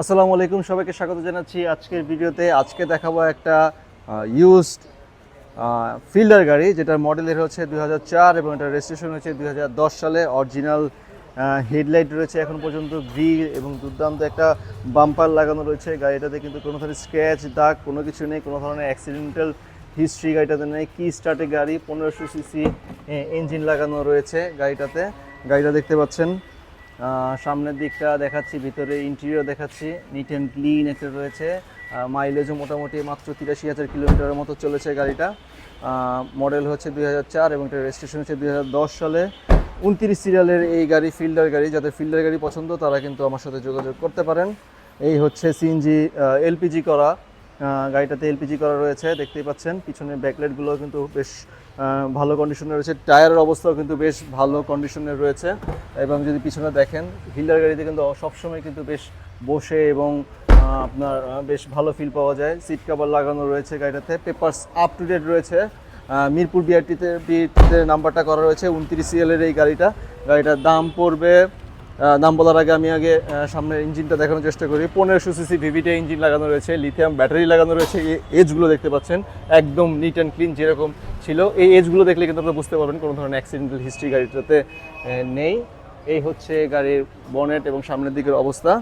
আসসালামু আলাইকুম, সবাইকে স্বাগত জানাচ্ছি আজকের ভিডিওতে। আজকে দেখাবো একটা ইউজড ফিল্ডার গাড়ি, যেটার মডেলের হচ্ছে দুই চার এবং এটা রেজিস্ট্রেশন হচ্ছে দুই সালে। অরিজিনাল হেডলাইট রয়েছে এখন পর্যন্ত গ্রিল এবং দুর্দান্ত একটা বাম্পার লাগানো রয়েছে। গাড়িটাতে কিন্তু কোনো ধরনের স্ক্র্যাচ দাগ, কোনো কিছু নেই, কোনো ধরনের অ্যাক্সিডেন্টাল হিস্ট্রি গাড়িটাতে নেই। কি স্টার্টে গাড়ি, পনেরোশো সিসি ইঞ্জিন লাগানো রয়েছে গাড়িটাতে। গাড়িটা দেখতে পাচ্ছেন সামনের দিকটা দেখাচ্ছি, ভিতরে ইন্টেরিয়র দেখাচ্ছি। নিট অ্যান্ড ক্লিন একটা রয়েছে। মাইলেজও মোটামুটি মাত্র তিরাশি হাজার কিলোমিটারের মতো চলেছে গাড়িটা। মডেল হচ্ছে দুই চার এবং এটা রেজিস্ট্রেশন হচ্ছে দুই হাজার দশ সালে। উনত্রিশ সিরিয়ালের এই গাড়ি ফিল্ডার গাড়ি, যাদের ফিল্ডার গাড়ি পছন্দ, তারা কিন্তু আমার সাথে যোগাযোগ করতে পারেন। এই হচ্ছে সিএনজি এলপিজি করা। গাড়িটাতে এলপিজি করা রয়েছে, দেখতেই পাচ্ছেন। পিছনের ব্যাকলাইটগুলো কিন্তু বেশ ভালো কন্ডিশনে রয়েছে। টায়ারের অবস্থাও কিন্তু বেশ ভালো কন্ডিশনে রয়েছে। এবং যদি পিছনে দেখেন হিলার গাড়িতে কিন্তু সবসময় কিন্তু বেশ বসে এবং আপনার বেশ ভালো ফিল পাওয়া যায়। সিট কাভার লাগানো রয়েছে গাড়িটাতে। পেপারস আপ টু ডেট রয়েছে। মিরপুর বিআরটিতে বিআরটিতে নাম্বারটা করা রয়েছে, উনত্রিশ সিএলের এই গাড়িটা। গাড়িটার দাম পড়বে দাম বলার আগে আমি আগে আহ, সামনের ইঞ্জিনটা দেখানোর চেষ্টা করি। পনেরোশো সিসি ভিভিটে ইঞ্জিন লাগানো রয়েছে লিথিয়াম ব্যাটারি লাগানো রয়েছে। এই এজগুলো দেখতে পাচ্ছেন একদম নিট অ্যান্ড ক্লিন যেরকম ছিল। এই এজগুলো দেখলে কিন্তু আপনারা বুঝতে পারবেন কোনো ধরনের অ্যাক্সিডেন্টাল হিস্ট্রি গাড়িটাতে নেই। এই হচ্ছে গাড়ির বনেট এবং সামনের দিকের অবস্থা।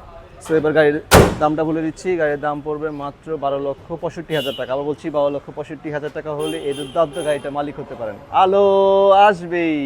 সো এবার গাড়ির দামটা বলে দিচ্ছি। গাড়ির দাম পড়বে মাত্র বারো লক্ষ পঁয়ষট্টি হাজার টাকা। আবার বলছি বারো লক্ষ পঁয়ষট্টি হাজার টাকা হলে এই দুর্দান্ত গাড়িটা মালিক হতে পারেন। আলো আসবেই।